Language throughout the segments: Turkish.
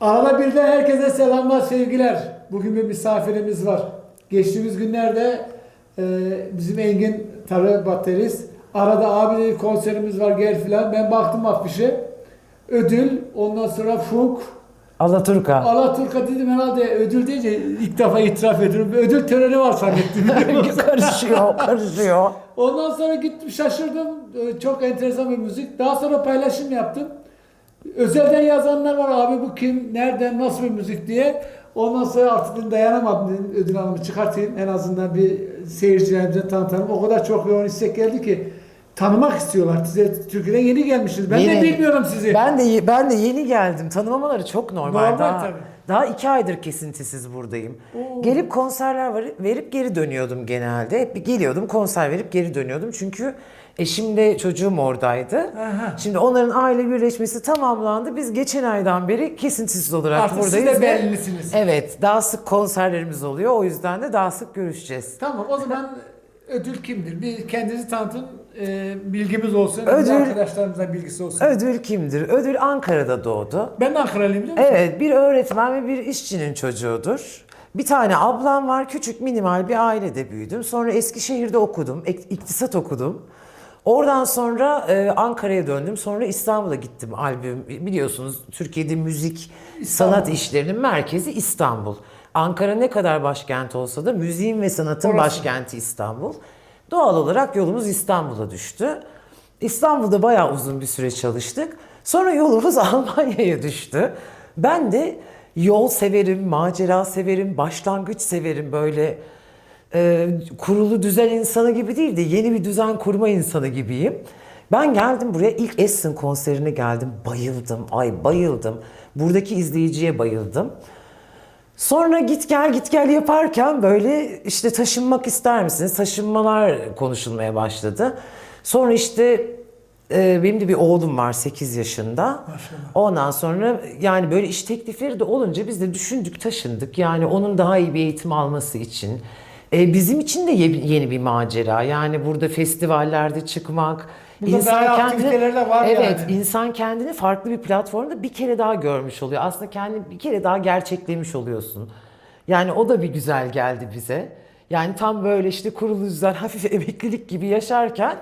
Arada bir de herkese selamlar, sevgiler. Bugün bir misafirimiz var. Geçtiğimiz günlerde e, bizim Engin Tarı Baterist. Arada abi dedi, konserimiz var gel filan. Ben baktım afişe. Ödül, ondan sonra Funk, Alaturka. Alaturka dedim herhalde ödül deyince ilk defa itiraf ediyorum. Bir ödül töreni var zannettim. karışıyor, karışıyor. Ondan sonra gittim şaşırdım. Ee, Çok enteresan bir müzik. Daha sonra paylaşım yaptım. Özelden yazanlar var abi bu kim, nereden, nasıl bir müzik diye. Ondan sonra artık dedim dayanamadım dedim ödül alımı çıkartayım. En azından bir seyircilerimize tanıtalım. O kadar çok yoğun istek geldi ki tanımak istiyorlar. Size Türkiye'den yeni gelmişsiniz. Ben de Yeni. bilmiyorum sizi. Ben de ben de yeni geldim. Tanımamaları çok normal. Normal daha, tabii. Daha iki aydır kesintisiz buradayım. Oo. Gelip konserler verip geri dönüyordum genelde. Hep bir geliyordum konser verip geri dönüyordum. Çünkü eşimle çocuğum oradaydı. Aha. Şimdi onların aile birleşmesi tamamlandı. Biz geçen aydan beri kesintisiz olarak Artık siz buradayız. de ve- bellisiniz. Evet daha sık konserlerimiz oluyor. O yüzden de daha sık görüşeceğiz. Tamam o zaman ödül kimdir? Bir kendinizi tanıtın. E, bilgimiz olsun. Ödül... Arkadaşlarımıza bilgisi olsun. Ödül kimdir? Ödül Ankara'da doğdu. Ben de Ankaralıyım biliyor musun? Evet, bir öğretmen ve bir işçinin çocuğudur. Bir tane ablam var, küçük minimal bir ailede büyüdüm. Sonra Eskişehir'de okudum, iktisat okudum. Oradan sonra e, Ankara'ya döndüm. Sonra İstanbul'a gittim albüm. Biliyorsunuz Türkiye'de müzik, İstanbul. sanat işlerinin merkezi İstanbul. Ankara ne kadar başkent olsa da müziğin ve sanatın Orası. başkenti İstanbul. Doğal olarak yolumuz İstanbul'a düştü. İstanbul'da bayağı uzun bir süre çalıştık. Sonra yolumuz Almanya'ya düştü. Ben de yol severim, macera severim, başlangıç severim böyle e, kurulu düzen insanı gibi değil de yeni bir düzen kurma insanı gibiyim. Ben geldim buraya ilk Essen konserine geldim. Bayıldım. Ay bayıldım. Buradaki izleyiciye bayıldım. Sonra git gel git gel yaparken böyle işte taşınmak ister misiniz? Taşınmalar konuşulmaya başladı. Sonra işte e, benim de bir oğlum var 8 yaşında. Ondan sonra yani böyle iş teklifleri de olunca biz de düşündük taşındık. Yani onun daha iyi bir eğitim alması için. E, bizim için de ye- yeni bir macera. Yani burada festivallerde çıkmak. Burada daha aktiviteler de var evet, yani. İnsan kendini farklı bir platformda bir kere daha görmüş oluyor. Aslında kendini bir kere daha gerçeklemiş oluyorsun. Yani o da bir güzel geldi bize. Yani tam böyle işte kurulu düzen, hafif emeklilik gibi yaşarken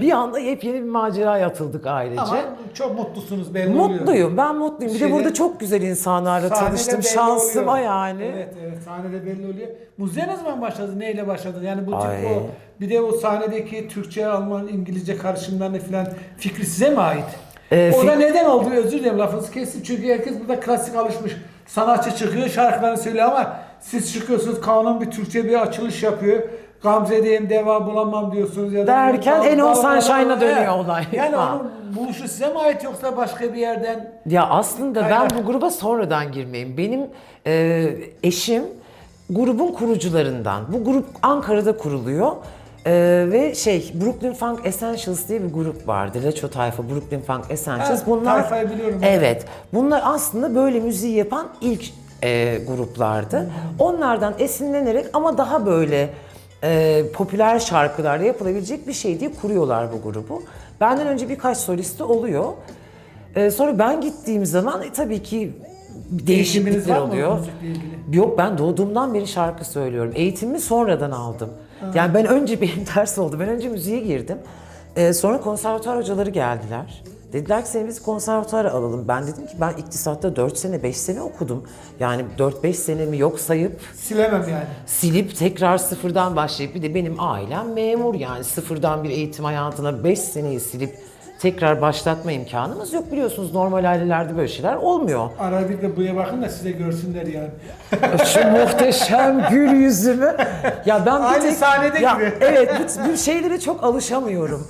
bir anda yepyeni bir maceraya atıldık ailece. Ama çok mutlusunuz belli oluyor. Mutluyum, ben mutluyum. Bir de Şeyde- burada çok güzel insanlarla tanıştım. Şansıma oluyor. yani. Evet evet sahnede belli oluyor. Müziğe ne zaman başladın? Neyle başladın? Yani bu tip Ay. o bir de o sahnedeki Türkçe, Alman, İngilizce karışımlarını falan fikri size mi ait? Ee, o da fi- neden oldu? Özür dilerim lafınızı kestim. Çünkü herkes burada klasik alışmış. Sanatçı çıkıyor, şarkılarını söylüyor ama siz çıkıyorsunuz, kanun bir Türkçe bir açılış yapıyor. Gamze diyeyim deva bulamam diyorsunuz ya da Derken en on sunshine'a dönüyor olay. Yani Ha. onun buluşu size mi ait yoksa başka bir yerden? Ya aslında Kaynak. ben bu gruba sonradan girmeyeyim. Benim e, eşim grubun kurucularından. Bu grup Ankara'da kuruluyor. E, ve şey Brooklyn Funk Essentials diye bir grup vardı. Leço tayfa Brooklyn Funk Essentials. Ha, tayfayı biliyorum. Evet. Bunlar aslında böyle müziği yapan ilk e, gruplardı. Onlardan esinlenerek ama daha böyle e, popüler şarkılarda yapılabilecek bir şey diye kuruyorlar bu grubu. Benden önce birkaç solisti oluyor. E, sonra ben gittiğim zaman e, tabii ki değişiklikler var mı oluyor. müzikle ilgili? Yok ben doğduğumdan beri şarkı söylüyorum. Eğitimimi sonradan aldım. Yani ben önce benim ters oldu. Ben önce müziğe girdim. Ee, sonra konservatuar hocaları geldiler. Dediler ki seni biz konservatuara alalım. Ben dedim ki ben iktisatta 4 sene 5 sene okudum. Yani 4-5 senemi yok sayıp Silemem yani. silip tekrar sıfırdan başlayıp bir de benim ailem memur yani sıfırdan bir eğitim hayatına 5 seneyi silip tekrar başlatma imkanımız yok biliyorsunuz normal ailelerde böyle şeyler olmuyor. Arada bir de buya bakın da size görsünler yani. Şu muhteşem gül yüzümü. Ya ben bir Aynı tek- sahnede ya, gibi. Evet bu, bu şeylere çok alışamıyorum.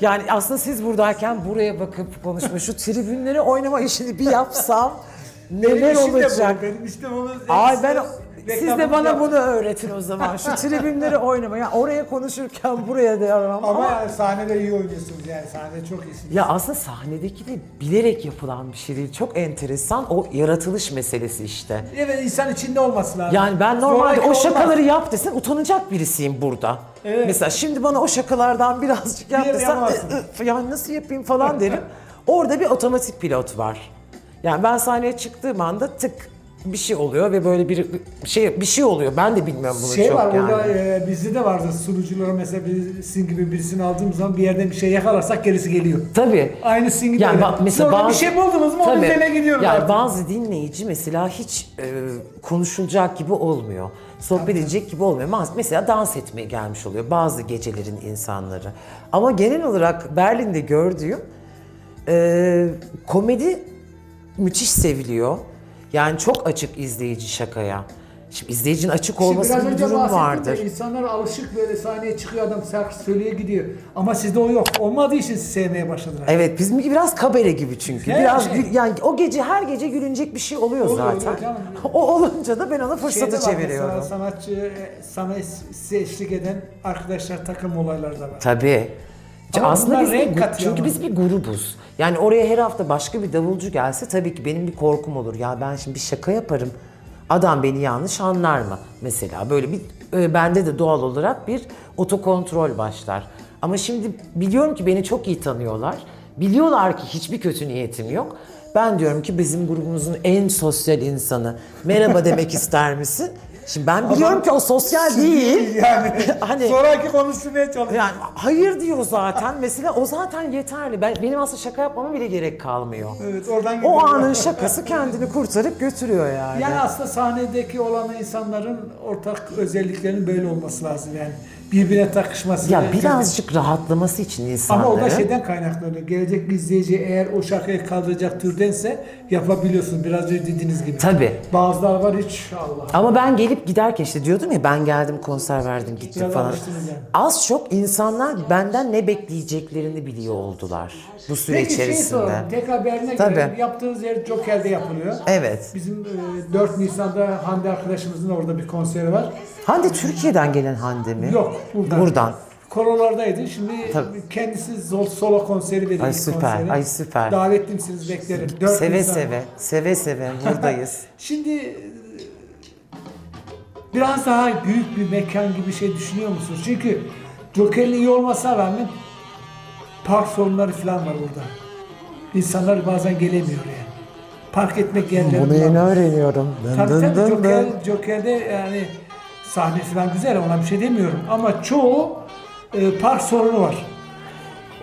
Yani aslında siz buradayken buraya bakıp konuşma, şu tribünlere oynama işini bir yapsam neler Benim işim de bu, olacak? Benim işim onu. Ay ben siz de bana yaptım. bunu öğretin o zaman. Şu tribünleri oynama. Ya oraya konuşurken buraya devam. Ama, Ama, yani sahnede iyi oynuyorsunuz yani sahnede çok iyisiniz. ya aslında sahnedeki de bilerek yapılan bir şey değil. Çok enteresan o yaratılış meselesi işte. Evet insan içinde olması lazım. Yani ben normalde Zoraki o olmaz. şakaları yap desen utanacak birisiyim burada. Evet. Mesela şimdi bana o şakalardan birazcık yap desen yapamazsın. "Ih, ih, yani nasıl yapayım falan derim. Orada bir otomatik pilot var. Yani ben sahneye çıktığım anda tık bir şey oluyor ve böyle bir şey bir şey oluyor. Ben de bilmiyorum bunu Şey çok var yani. orada e, bizde de vardı sunuculara mesela bir, sizin gibi birisini aldığımız zaman bir yerden bir şey yakalarsak gerisi geliyor. Tabii. Aynı sizin gibi. Yani bak mesela Sonra bazı, bir şey buldunuz mu onun üzerine gidiyoruz Yani artık. bazı dinleyici mesela hiç e, konuşulacak gibi olmuyor. Sohbet edecek gibi olmuyor. Mesela dans etmeye gelmiş oluyor bazı gecelerin insanları. Ama genel olarak Berlin'de gördüğüm e, komedi müthiş seviliyor. Yani çok açık izleyici şakaya. Şimdi izleyicinin açık Şimdi olması biraz bir önce durum vardır. de insanlar alışık böyle sahneye çıkıyor adam şarkı söyleye gidiyor. Ama sizde o yok. Olmadığı için sizi sevmeye başladılar. Evet bizim biraz kabare gibi çünkü. Biraz gül- yani o gece her gece gülünecek bir şey oluyor, Oluyor, zaten. oluyor canım. o olunca da ben ona Şeyde fırsatı var çeviriyorum. Mesela sanatçı e, sana size eşlik eden arkadaşlar takım olayları da var. Tabii. Ama Aslında bunlar biz bir, renk katıyor çünkü ama. biz bir grubuz. Yani oraya her hafta başka bir davulcu gelse tabii ki benim bir korkum olur. Ya ben şimdi bir şaka yaparım. Adam beni yanlış anlar mı? Mesela böyle bir e, bende de doğal olarak bir otokontrol başlar. Ama şimdi biliyorum ki beni çok iyi tanıyorlar. Biliyorlar ki hiçbir kötü niyetim yok. Ben diyorum ki bizim grubumuzun en sosyal insanı. Merhaba demek ister misin? Şimdi ben biliyorum ki o sosyal değil. Yani Hani- sonraki konuşmaya çalışıyor. Yani hayır diyor zaten. Mesela o zaten yeterli. Ben, benim aslında şaka yapmama bile gerek kalmıyor. Evet oradan O gidiyor. anın şakası kendini kurtarıp götürüyor yani. Yani aslında sahnedeki olan insanların ortak özelliklerinin böyle olması lazım yani. Birbirine takışması. ya Yani- birazcık rahatlaması için insanların. Ama o da şeyden kaynaklanıyor. Gelecek izleyici eğer o şakayı kaldıracak türdense yapabiliyorsun. Biraz önce dediğiniz gibi. Tabii. Bazılar var hiç Allah. Ama ben gelip giderken işte diyordum ya ben geldim konser verdim gittim Biraz falan. yani. Az çok insanlar benden ne bekleyeceklerini biliyor oldular bu süre Peki şey içerisinde. soralım. Tekrar Berlin'e Tabii. gelelim. Yaptığınız yer Joker'de yapılıyor. Evet. Bizim e, 4 Nisan'da Hande arkadaşımızın orada bir konseri var. Hande Türkiye'den gelen Hande mi? Yok buradan. Buradan. Korolardaydı. Şimdi Tabii. kendisi zol- solo konseri veriyor. Ay süper, konseri. ay süper. Davetli misiniz beklerim. 4 Seve Nisan. seve, seve seve buradayız. Şimdi e, biraz daha büyük bir mekan gibi şey düşünüyor musunuz? Çünkü Joker'in iyi olmasına rağmen park sorunları falan var orada. İnsanlar bazen gelemiyor yani. Park etmek yerleri Bunu yeni bulamıyor. öğreniyorum. Dın Tabii dın tabii dın Joker, dın. Joker'de yani sahne falan güzel ona bir şey demiyorum. Ama çoğu e, park sorunu var.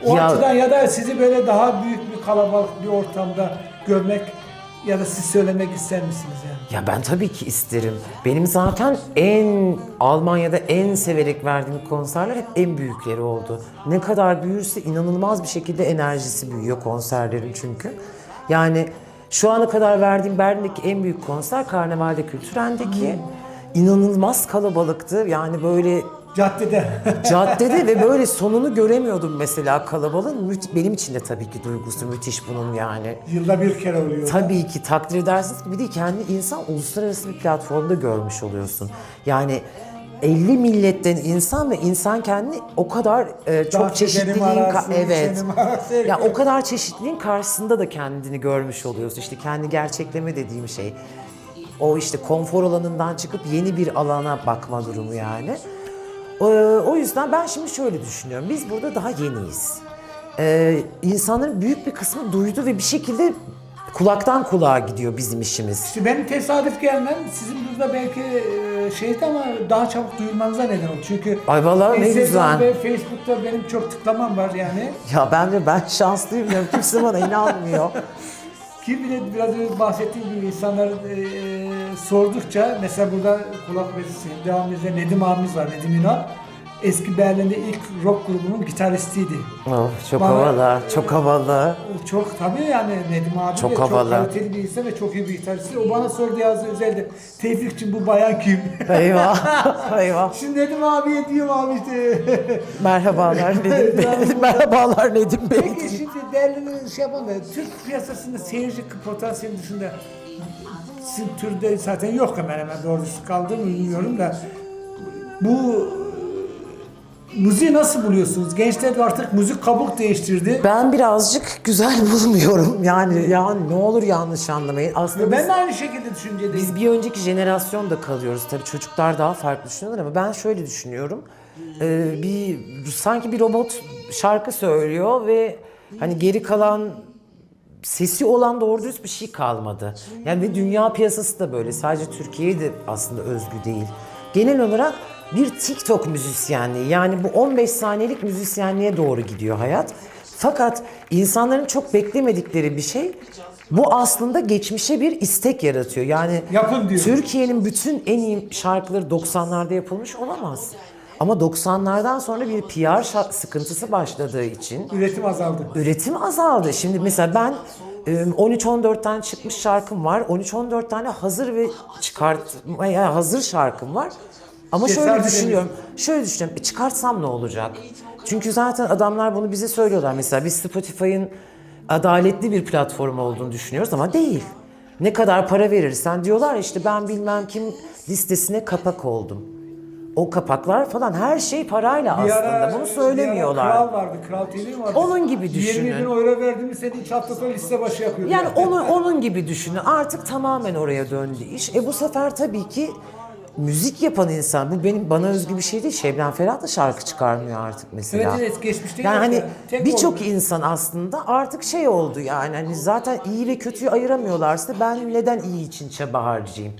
O Ya- açıdan ya da sizi böyle daha büyük bir kalabalık bir ortamda görmek ya da siz söylemek ister misiniz yani? Ya ben tabii ki isterim. Benim zaten en Almanya'da en severek verdiğim konserler hep en büyükleri oldu. Ne kadar büyürse inanılmaz bir şekilde enerjisi büyüyor konserlerin çünkü. Yani şu ana kadar verdiğim Berlin'deki en büyük konser Karneval'de Kültüren'deki. inanılmaz kalabalıktı. Yani böyle Caddede. caddede ve böyle sonunu göremiyordum mesela kalabalığın. Müth- Benim için de tabii ki duygusu müthiş bunun yani. Yılda bir kere oluyor. Tabii ki takdir edersiniz ki bir de kendi insan uluslararası bir platformda görmüş oluyorsun. Yani 50 milletten insan ve insan kendini o kadar e, çok Dans çeşitliliğin edenim ka- evet. senim arası, Ya o kadar çeşitliliğin karşısında da kendini görmüş oluyorsun. İşte kendi gerçekleme dediğim şey. O işte konfor alanından çıkıp yeni bir alana bakma durumu yani. Ee, o yüzden ben şimdi şöyle düşünüyorum. Biz burada daha yeniyiz. Ee, insanların büyük bir kısmı duydu ve bir şekilde kulaktan kulağa gidiyor bizim işimiz. İşte benim tesadüf gelmem sizin burada belki e, şeydi ama daha çabuk duyulmanıza neden oldu. Çünkü Ay vallahi ne Instagram güzel. ve Facebook'ta benim çok tıklamam var yani. Ya ben de ben şanslıyım ya kimse bana inanmıyor. Bilir biraz önce bahsettiğim gibi insanlar e, sordukça mesela burada kulak verisi devam eden Nedim abimiz var Nedim Ünal. Eski Berlin'de ilk rock grubunun gitaristiydi. Of, çok Bana- havalı, çok havalı. Çok tabii yani Nedim abi Çok de havalı. çok kaliteli bir insan ve çok iyi bir gitarist. O bana sordu yazdı özelde. Tevfik'cim bu bayan kim? Eyvah, eyvah. Şimdi Nedim abiye diyorum abi işte. Merhabalar Nedim Bey. Merhabalar Nedim Bey. Peki şimdi değerli şey yapalım da Türk piyasasında seyirci potansiyeli dışında sizin türde zaten yok hemen hemen doğrusu kaldı mı bilmiyorum da bu müziği nasıl buluyorsunuz? Gençler de artık müzik kabuk değiştirdi. Ben birazcık güzel bulmuyorum. Yani ya ne olur yanlış anlamayın. Aslında Ben biz, de aynı şekilde düşüncedeyim. biz bir önceki jenerasyonda kalıyoruz. Tabii çocuklar daha farklı düşünüyorlar ama ben şöyle düşünüyorum. Ee, bir sanki bir robot şarkı söylüyor ve hani geri kalan sesi olan doğru dürüst bir şey kalmadı. Yani ve dünya piyasası da böyle. Sadece Türkiye'ye de aslında özgü değil. Genel olarak bir TikTok müzisyenliği yani bu 15 saniyelik müzisyenliğe doğru gidiyor hayat. Fakat insanların çok beklemedikleri bir şey bu aslında geçmişe bir istek yaratıyor. Yani Yapın diyor. Türkiye'nin bütün en iyi şarkıları 90'larda yapılmış olamaz. Ama 90'lardan sonra bir PR sıkıntısı başladığı için Üretim azaldı. üretim azaldı. Şimdi mesela ben e, 13-14 tane çıkmış şarkım var. 13-14 tane hazır ve çıkartmaya hazır şarkım var. Ama şöyle Cesaret düşünüyorum. Şöyle düşünüyorum. E, çıkartsam ne olacak? Çünkü zaten adamlar bunu bize söylüyorlar. Mesela biz Spotify'ın adaletli bir platform olduğunu düşünüyoruz ama değil. Ne kadar para verirsen diyorlar işte ben bilmem kim listesine kapak oldum. O kapaklar falan her şey parayla Bir aslında. ara- Bunu bir söylemiyorlar. ara Kral vardı, Kral TV mi vardı? Onun gibi 20 düşünün. bin euro verdiğimi seni hiç hafta sonu liste başı yapıyordu. Yani onu onun gibi düşünün. Artık tamamen oraya döndü iş. E bu sefer tabii ki müzik yapan insan bu benim bana özgü bir şey değil. Şebnem Ferah da şarkı çıkarmıyor artık mesela. Evet, evet, geçmişte Yani hani birçok insan aslında artık şey oldu yani hani zaten iyi ve kötüyü ayıramıyorlarsa ben neden iyi için çaba harcayayım?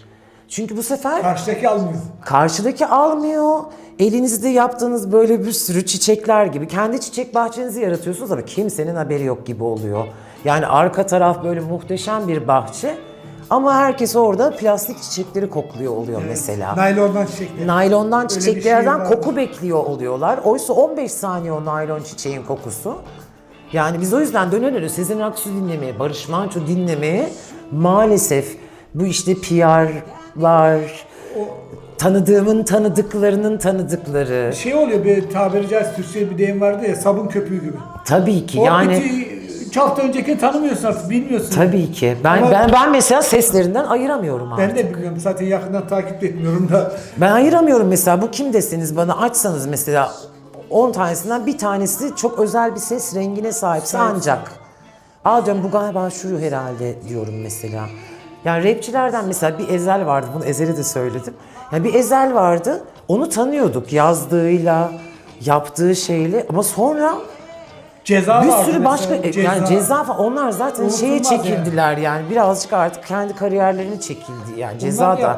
Çünkü bu sefer Karşıdaki almıyor. Karşıdaki almıyor. Elinizde yaptığınız böyle bir sürü çiçekler gibi. Kendi çiçek bahçenizi yaratıyorsunuz ama kimsenin haberi yok gibi oluyor. Yani arka taraf böyle muhteşem bir bahçe. Ama herkes orada plastik çiçekleri kokluyor oluyor mesela. Naylondan çiçekler. Naylondan bir şey çiçeklerden koku bekliyor oluyorlar. Oysa 15 saniye o naylon çiçeğin kokusu. Yani biz o yüzden döne döne Sezen Aksu dinlemeye, Barış Manço dinlemeye maalesef bu işte PR'lar, tanıdığımın tanıdıklarının tanıdıkları. Şey oluyor bir tabiri caizse Türkçe bir deyim vardı ya sabun köpüğü gibi. Tabii ki O yani biti, üç hafta önceki tanımıyorsun artık bilmiyorsun. tabii ki. Ben Ama- ben ben mesela seslerinden ayıramıyorum artık. Ben de bilmiyorum zaten yakından takip de etmiyorum da. Ben ayıramıyorum mesela bu kim deseniz bana açsanız mesela 10 tanesinden bir tanesi çok özel bir ses rengine sahipse Sahip. ancak. Aa diyorum bu galiba şu herhalde diyorum mesela. Yani rapçilerden mesela bir Ezel vardı bunu Ezel'e de söyledim. Yani bir Ezel vardı onu tanıyorduk yazdığıyla yaptığı şeyle ama sonra Ceza bir vardı sürü mesela, başka e, yani ceza falan onlar zaten şeye Unutulmaz yani. çekildiler yani. birazcık artık kendi kariyerlerini çekildi yani ceza da. yani.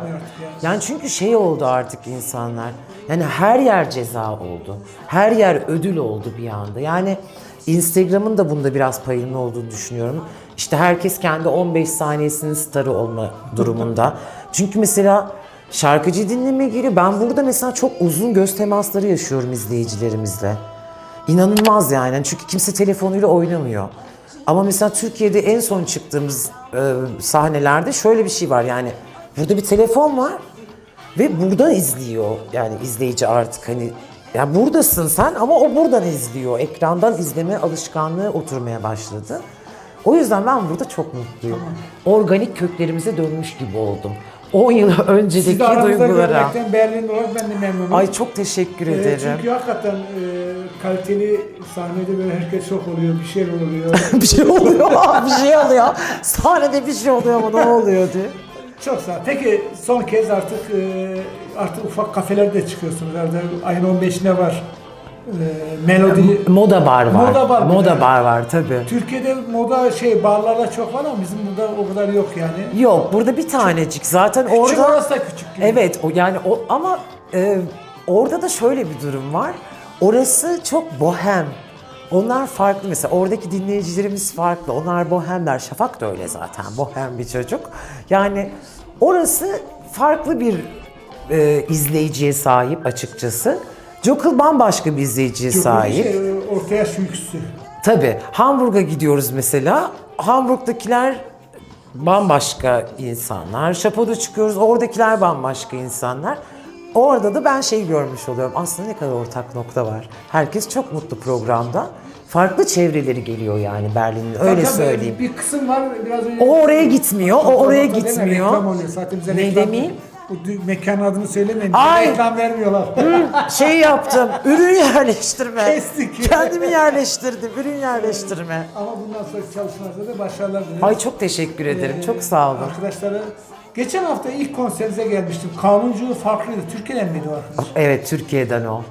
Yani çünkü şey oldu artık insanlar. Yani her yer ceza oldu. Her yer ödül oldu bir anda. Yani Instagram'ın da bunda biraz payının olduğunu düşünüyorum. İşte herkes kendi 15 saniyesinin starı olma durumunda. Çünkü mesela şarkıcı dinlemeye giriyor. Ben burada mesela çok uzun göz temasları yaşıyorum izleyicilerimizle. İnanılmaz yani. Çünkü kimse telefonuyla oynamıyor. Ama mesela Türkiye'de en son çıktığımız e, sahnelerde şöyle bir şey var yani. Burada bir telefon var ve buradan izliyor. Yani izleyici artık hani ya buradasın sen ama o buradan izliyor. Ekrandan izleme alışkanlığı oturmaya başladı. O yüzden ben burada çok mutluyum. Organik köklerimize dönmüş gibi oldum. 10 yıl önceki aramızda duygulara. görmekten Berlin olarak ben de memnunum. Ay çok teşekkür Ee, ederim. Çünkü hakikaten e, kaliteli sahnede böyle herkes çok oluyor, bir şeyler oluyor. bir şey oluyor, bir şey oluyor. Sahnede bir şey oluyor ama ne oluyor diye. çok sağ ol. Peki son kez artık e, artık ufak kafelerde çıkıyorsunuz herhalde. Ayın 15'ine var. E, melodi. Moda bar var. Moda bar Moda de. bar var tabii. Türkiye'de moda şey barlarda çok var ama bizim burada o kadar yok yani. Yok burada bir tanecik zaten Küçük orada. orası da küçük. gibi. Evet o yani o ama e, orada da şöyle bir durum var. Orası çok bohem. Onlar farklı mesela oradaki dinleyicilerimiz farklı. Onlar bohemler. Şafak da öyle zaten bohem bir çocuk. Yani orası farklı bir e, izleyiciye sahip açıkçası. Jokul bambaşka bir izleyiciye Çok sahip. Şey, orta yaş ülküsü. Tabii Hamburg'a gidiyoruz mesela. Hamburg'dakiler bambaşka insanlar. Şapo'da çıkıyoruz oradakiler bambaşka insanlar. Orada da ben şey görmüş oluyorum. Aslında ne kadar ortak nokta var. Herkes çok mutlu programda. Farklı çevreleri geliyor yani Berlin'in öyle Tabii, söyleyeyim. Bir kısım var biraz önce. O oraya gitmiyor, o oraya gitmiyor. Ne demeyeyim? Dü- mekanın adını söylemeyin. Ay! reklam vermiyorlar. Şey yaptım, ürün yerleştirme. Kestik. Kendimi yerleştirdim, ürün yerleştirme. Ama bundan sonraki çalışmalarda da başarılar dilerim. Ay çok teşekkür ederim, Ee, çok sağ olun. Arkadaşlara geçen hafta ilk konserinize gelmiştim. Kanuncu farklıydı. Türkiye'den miydi o arkadaş? Evet Türkiye'den o.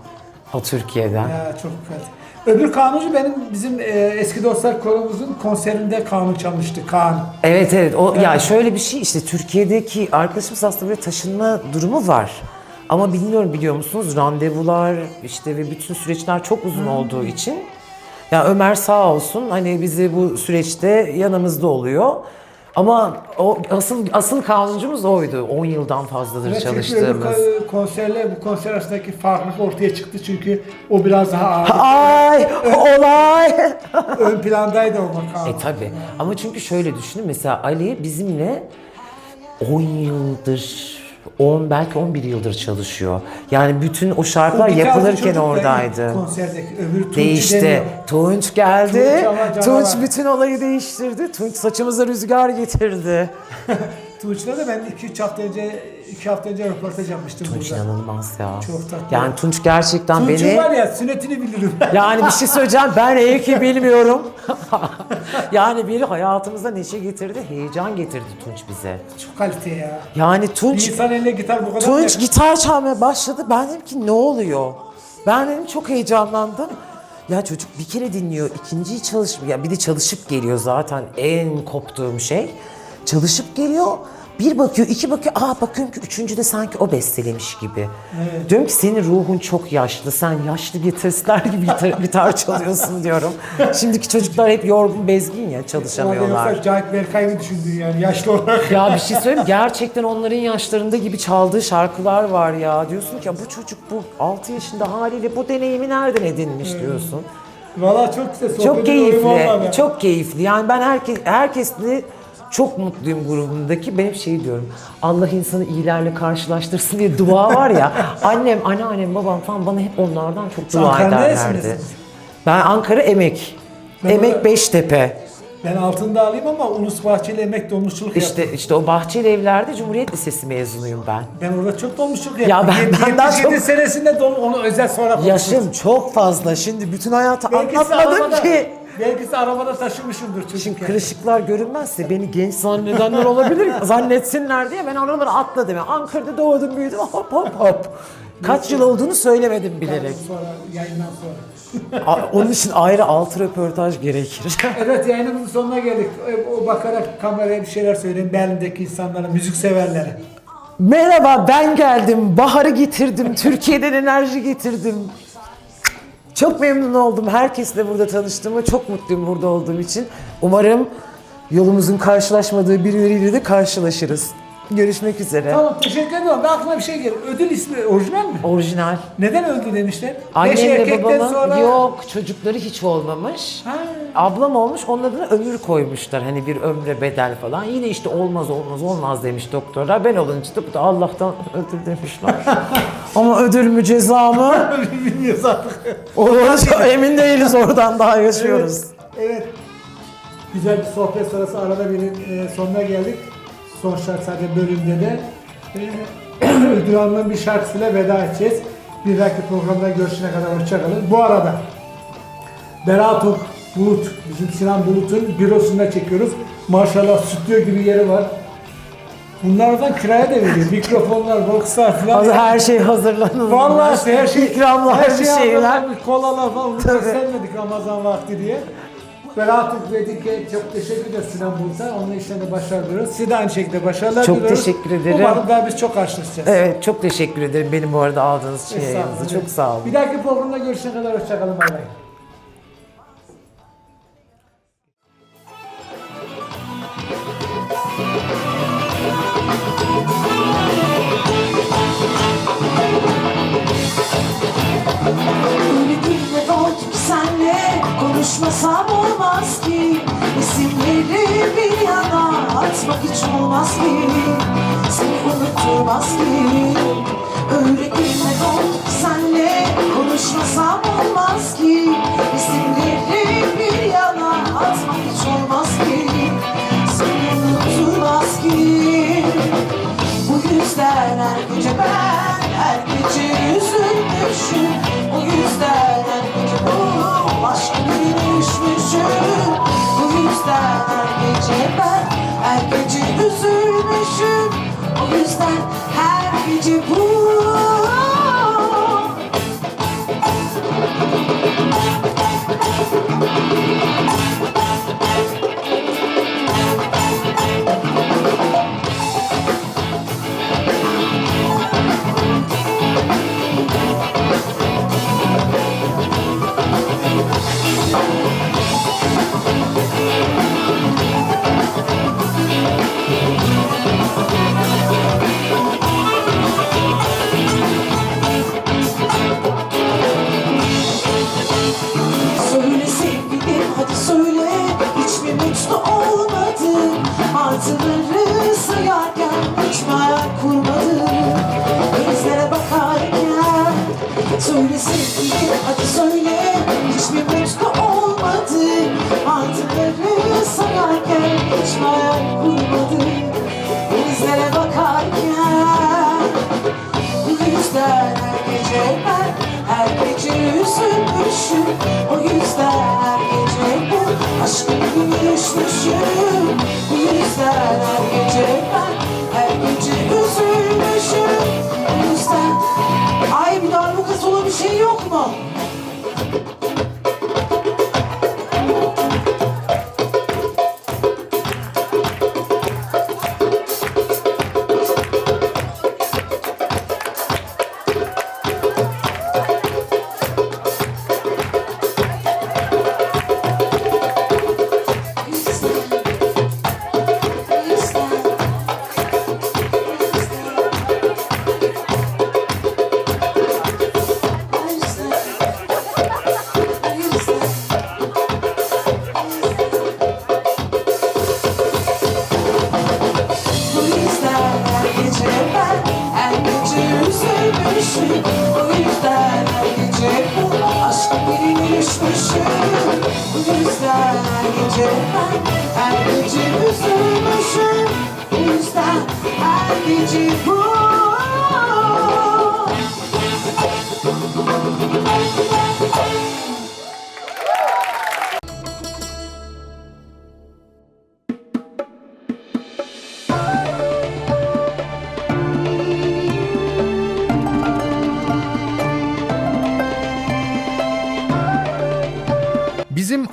O Türkiye'den. Ya çok güzel. Öbür kanuncu benim bizim e, eski dostlar koromuzun konserinde kanun çalmıştı Kaan. Evet evet. O ya şöyle bir şey işte Türkiye'deki arkadaşımız aslında böyle taşınma durumu var. Ama bilmiyorum biliyor musunuz randevular işte ve bütün süreçler çok uzun olduğu için ya Ömer sağ olsun hani bizi bu süreçte yanımızda oluyor. Ama o asıl asıl kanuncumuz oydu. 10 yıldan fazladır Evet, çünkü çalıştığımız. ka- konserle bu konser arasındaki farklılık ortaya çıktı çünkü o biraz daha ağır. Ay olay. ön plandaydı o makam. E tabi. Ama çünkü şöyle düşünün mesela Ali bizimle 10 yıldır 10 belki 11 yıldır çalışıyor. Yani bütün o şarkılar O yapılırken oradaydı. Konserdeki öbürü Tunç'u Değişti. demiyor. Tunç geldi. Tunç. Tunç bütün olayı değiştirdi. Tunç saçımıza rüzgar getirdi. Tunç'la da ben 2-3 hafta önce 2 hafta önce röportaj yapmıştım Tunç burada. inanılmaz ya. Çok tatlı. Yani Tunç gerçekten Tunç'un beni... var ya sünnetini bilirim. Yani bir şey söyleyeceğim ben iyi ki bilmiyorum. yani biri hayatımıza neşe getirdi, heyecan getirdi Tunç bize. Çok kalite ya. Yani Bir Tunç insan eline gitar bu kadar Tunç gitar çalmaya başladı. Ben dedim ki ne oluyor? Ben dedim çok heyecanlandım. Ya çocuk bir kere dinliyor, ikinciyi çalışmıyor. Ya bir de çalışıp geliyor zaten en koptuğum şey. Çalışıp geliyor, bir bakıyor, iki bakıyor. Aa bakıyorum ki üçüncü de sanki o bestelemiş gibi. Diyorum ki senin ruhun çok yaşlı. Sen yaşlı gitaristler gibi gitar, gitar çalıyorsun diyorum. Şimdiki çocuklar hep yorgun, bezgin ya çalışamıyorlar. Yoksa Cahit Berkay mı düşündün yani yaşlı olarak? Ya bir şey söyleyeyim gerçekten onların yaşlarında gibi çaldığı şarkılar var ya. Diyorsun ki ya bu çocuk bu 6 yaşında haliyle bu deneyimi nereden edinmiş diyorsun. Valla çok güzel. Çok keyifli, çok keyifli. Yani ben herkes herkesle çok mutluyum grubundaki. Benim şey diyorum. Allah insanı iyilerle karşılaştırsın diye dua var ya. annem, anneannem, babam falan bana hep onlardan çok dua Ankara ederlerdi. neresindesiniz? Ben Ankara Emek. Ben Emek orada- Beştepe. Ben altında alayım ama Ulus Bahçeli emek dolmuşçuluk yaptım. İşte işte o Bahçeli Evler'de Cumhuriyet Lisesi mezunuyum ben. Ben orada çok dolmuşçuluk yaptım. Ya ben- Yet- ben daha 77 çok- senesinde dolu, onu özel sonra konuşuruz. Yaşım çok fazla. Şimdi bütün hayatı Belki anlatmadım arabada, ki. Belki arabada taşımışımdır çocuk. Şimdi kırışıklar görünmezse beni genç zannedenler olabilir. Zannetsinler diye ben oraları atladım. Yani Ankara'da doğdum büyüdüm hop hop hop. Kaç yıl olduğunu söylemedim bilerek. Sonra, yayından sonra. A- Onun için ayrı altı röportaj gerekir. Evet yayınımızın sonuna geldik. E, O bakarak kameraya bir şeyler söyleyin Berlin'deki insanlara, müzik severlere. Merhaba ben geldim. Baharı getirdim. Türkiye'den enerji getirdim. Çok memnun oldum. Herkesle burada tanıştığıma çok mutluyum burada olduğum için. Umarım yolumuzun karşılaşmadığı birileriyle de karşılaşırız. Görüşmek üzere. Tamam teşekkür ederim. Ben aklıma bir şey geldi. Ödül ismi orijinal mi? Orijinal. Neden öldü demişler? Annemle babamın sonra... yok çocukları hiç olmamış. Ha. Ablam olmuş onun adına ömür koymuşlar hani bir ömre bedel falan. Yine işte olmaz olmaz olmaz demiş doktorlar. Ben olunca da bu da Allah'tan ödül demişler. Ama ödül mü ceza mı? Bilmiyoruz artık. Onu emin değiliz oradan daha yaşıyoruz. Evet. evet. Güzel bir sohbet sonrası arada bir e, sonuna geldik. Son şarkı sadece bölümde de e, ödül alınan bir şarkısıyla veda edeceğiz. Bir dahaki programda görüşene kadar hoşçakalın. Bu arada Berat Ok Bulut, bizim Sinan Bulut'un bürosunda çekiyoruz. Maşallah stüdyo gibi yeri var. Bunlardan kiraya da veriyor. Mikrofonlar, boxlar falan. Hazır her şey hazırlanılmış. Vallahi her şey ikramlar her bir şey şeyler. kolalar falan bunu göstermedik Ramazan vakti diye. Berat Vedik'e çok teşekkür ederiz Sinan Bulut'a. Onun işlerinde başarılar diliyoruz. Size de aynı şekilde başarılar Çok diliyoruz. teşekkür ederim. Umarım daha biz çok karşılaşacağız. Evet çok teşekkür ederim benim bu arada aldığınız yayınınızı. Çok sağ olun. Bir dahaki programda görüşene kadar hoşçakalın. Bay bay. Konuşmasam olmaz ki. İsimleri bir yana atmak hiç olmaz ki. Seni unutturmaz ki. Öyle günler üzülmüşüm. O yüzden her gece bu Artıları sayarken Hiç hayal kurmadın Gözlere bakarken bu yüzden her gece ben Her gece üzülmüşüm. O yüzden her gece ben Aşkın gibi düşmüşüm Bu yüzden her gece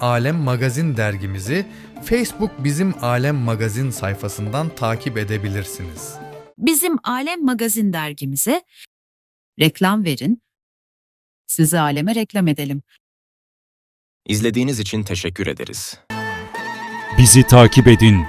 Alem Magazin dergimizi Facebook Bizim Alem Magazin sayfasından takip edebilirsiniz. Bizim Alem Magazin dergimize reklam verin. Sizi aleme reklam edelim. İzlediğiniz için teşekkür ederiz. Bizi takip edin,